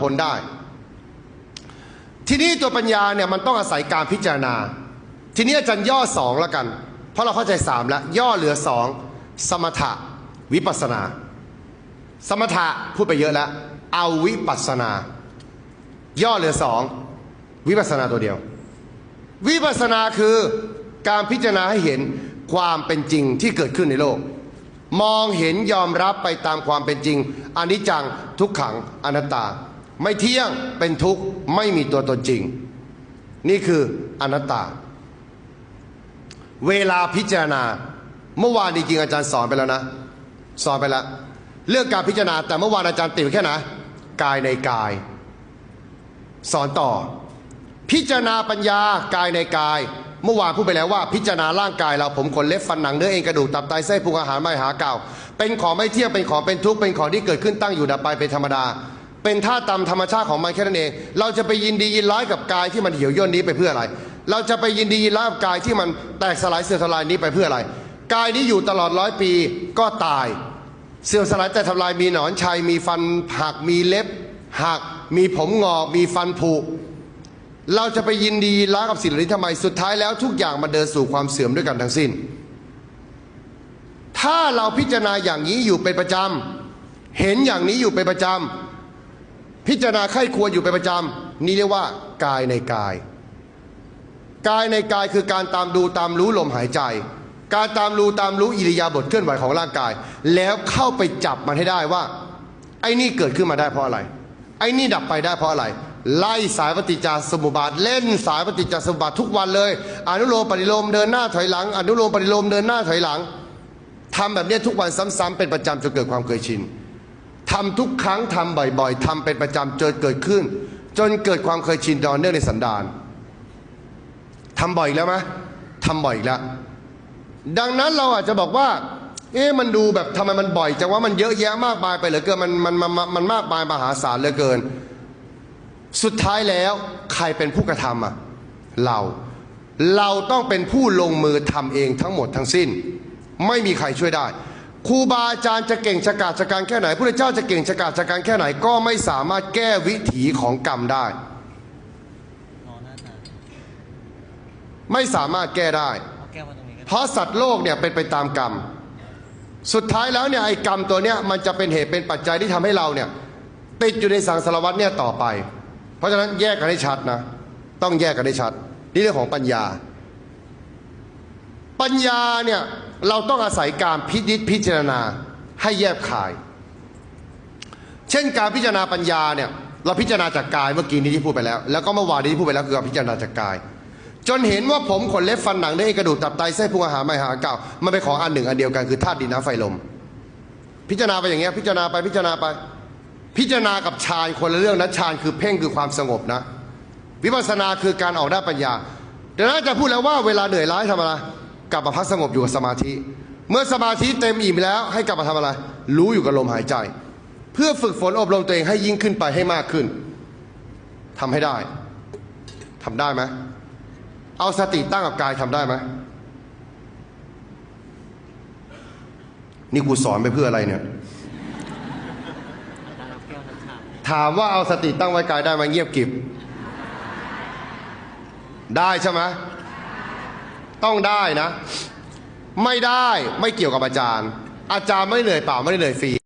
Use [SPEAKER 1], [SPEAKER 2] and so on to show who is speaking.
[SPEAKER 1] พ้นได้ ทีนี้ตัวปัญญาเนี่ยมันต้องอาศัยการพิจารณา ทีนี้อาจารย์ย่อสองแล้วกัน เพราะเราเข้าใจสามแล้วย่อเหลือสองสมถะวิปัสนา สมถะพูดไปเยอะแล้วเอาวิปัสนา ย่อเหลือสองวิปัสนาตัวเดียว วิปัสสนาคือการพิจารณาให้เห็นความเป็นจริงที่เกิดขึ้นในโลก มองเห็นยอมรับไปตามความเป็นจริงอนิจจังทุกขังอนัตตา ไม่เที่ยงเป็นทุกข์ไม่มีตัวตนจริง นี่คืออนัตตา เวลาพิจารณา เมื่อวานจริงอาจารย์สอนไปแล้วนะ สอนไปแล้วเรื่องการพิจารณา แต่เมื่อวานอาจารย์ติดไว้แค่ไหนกายในกาย สอนต่อ พิจารณาปัญญากายในกาย เมื่อวานพูดไปแล้วว่า พิจารณาร่างกายเราผมขนเล็บฟันหนังเนื้อเอ็นกระดูกตับไตไส้พุงอาหารไม่หาเก่าเป็นของไม่เที่ยงเป็นของเป็นทุกข์เป็นของที่เกิดขึ้นตั้งอยู่ดับไปเป็นธรรมดา เป็นท่าตามธรรมชาติของมันแค่นั้นเอง เราจะไปยินดียินร้ายกับกายที่มันเหี่ยวย่นนี้ไปเพื่ออะไร เราจะไปยินดียินร้ายกับกายที่มันแตกสลายเสื่อมทลายนี้ไปเพื่ออะไร กายนี้อยู่ตลอดร้อยปีก็ตาย เสื่อมสลายแต่ทำลายมีหนอนชัยมีฟันหักมีเล็บหักมีผมงอกมีฟันผุเราจะไปยินดีร้ายกับสิ่งเหล่านี้ทำไมสุดท้ายแล้วทุกอย่างมันเดินสู่ความเสื่อมด้วยกันทั้งสิ้น ถ้าเราพิจารณาอย่างนี้อยู่เป็นประจำเห็นอย่างนี้อยู่เป็นประจำ พิจารณาไข้ควรอยู่เป็นประจำนี่เรียกว่ากายในกาย กายในกายคือการตามดูตามรู้ลมหายใจ การตามรู้ตามรู้อิริยาบถเคลื่อนไหวของร่างกาย แล้วเข้าไปจับมันให้ได้ว่า ไอ้นี่เกิดขึ้นมาได้เพราะอะไร ไอ้นี่ดับไปได้เพราะอะไร ไล่สายปฏิจจสมุปบาทเล่นสายปฏิจจสมุปบาททุกวันเลย อนุโลมปฏิโลมเดินหน้าถอยหลัง อนุโลมปฏิโลมเดินหน้าถอยหลังทำแบบนี้ทุกวันซ้ำๆเป็นประจำจนเกิดความเคยชิน ทำทุกครั้งทำบ่อยๆทำเป็นประจำจนเกิดขึ้น จนเกิดความเคยชินดอนเนื่องในสันดานทำบ่อยแล้วไหมทำบ่อยแล้ว ดังนั้นเราอาจจะบอกว่า เอ๊ะมันดูแบบทำไมมันบ่อยจังว่ามันเยอะแยะมากมายไปเหลือเกินมันมันมันมันมันมากมายมหาศาลเหลือเกิน สุดท้ายแล้วใครเป็นผู้กระทำอะเราเราต้องเป็นผู้ลงมือทำเองทั้งหมดทั้งสิ้น ไม่มีใครช่วยได้ ครูบาอาจารย์จะเก่งชะกาจชะการแค่ไหนพระเจ้าจะเก่งชะกาจชะการแค่ไหน ก็ไม่สามารถแก้วิถีของกรรมได้ ไม่สามารถแก้ได้
[SPEAKER 2] เอาแก้วมาตรงนี้ก็ได้
[SPEAKER 1] เพราะสัตว์โลกเนี่ยเป็นไปตามกรรม สุดท้ายแล้วเนี่ยไอ้กรรมตัวเนี้ยมันจะเป็นเหตุเป็นปัจจัยที่ทำให้เราเนี่ยติดอยู่ในสังสารวัฏเนี่ยต่อไป เพราะฉะนั้นแยกกันให้ชัดนะ ต้องแยกกันให้ชัดนี่เรื่องของปัญญา ปัญญาเนี่ย เราต้องอาศัยการพิจิตพิจารณาให้แยบคาย เช่นการพิจารณาปัญญาเนี่ยเราพิจารณาจากกายเมื่อกี้นี้ที่พูดไปแล้ว แล้วก็เมื่อวานนี้ที่พูดไปแล้วคือการพิจารณาจากกาย จนเห็นว่าผมขนเล็บฟันหนังเนื้กระดูกตับไตไส้พุงอาหารไม่หาเก่ามันเป็นของอันหนึ่งอันเดียวกันคือธาตุดินน้ำไฟลม พิจารณาไปอย่างเงี้ยพิจารณาไปพิจารณาไป พิจารณากับฌานคนละเรื่องนะฌานคือเพ่งคือความสงบนะ วิปัสสนาคือการออกได้ปัญญาดังนั้นจะพูดแล้วว่าเวลาเหนื่อยล้าทำอะไร กลับมาพักสงบอยู่กับสมาธิ เมื่อสมาธิเต็มอิ่มแล้ว ให้กลับมาทำอะไร รู้อยู่กับลมหายใจ เพื่อฝึกฝนอบรมตัวเองให้ยิ่งขึ้นไปให้มากขึ้นทำให้ได้ทำได้ไหมเอาสติตั้งกับกายทำได้ไหมนี่กูสอนไปเพื่ออะไรเนี่ย ถามว่าเอาสติตั้งไว้กายได้ไหมเงียบกิบ ได้ใช่ไหม ต้องได้นะ ไม่ได้ไม่เกี่ยวกับอาจารย์ อาจารย์ไม่เหนื่อยเปล่าไม่ได้เหนื่อยฟรี